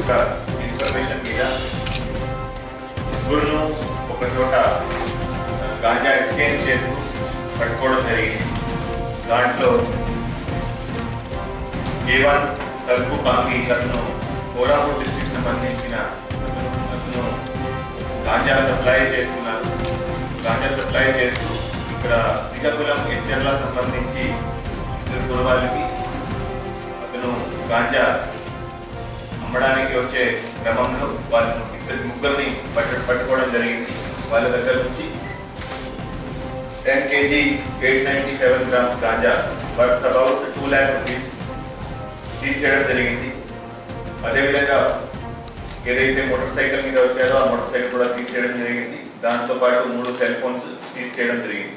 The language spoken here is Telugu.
ఒక ఇన్ఫర్మేషన్ మీద ముగ్గురును ఒక చోట గాంజా ఎక్స్చేంజ్ చేస్తూ పట్టుకోవడం జరిగింది. దాంట్లో కేవన్ సల్పు బాంగి అతను కోరాపూర్ డిస్టిక్ సంబంధించిన అతను గాంజా సప్లై చేస్తున్నారు. గాంజా సప్లై చేస్తూ ఇక్కడ శ్రీకాకుళం హెచ్ఎర్ల సంబంధించి ఇద్దరు కుటుంబాలకి అతను గాంజా అమ్మడానికి వచ్చే క్రమంలో వాళ్ళు ఇద్దరు ముగ్గురిని పట్టు పట్టుకోవడం జరిగింది. వాళ్ళ దగ్గర నుంచి ten KG eight ninety seven grams ganja worth about two lakh rupees seize చేయడం జరిగింది. అదేవిధంగా ఏదైతే మోటార్ సైకిల్ మీద వచ్చారో ఆ మోటార్ సైకిల్ కూడా సీజ్ చేయడం జరిగింది. దాంతో పాటు మూడు సెల్ ఫోన్స్ సీజ్ చేయడం జరిగింది.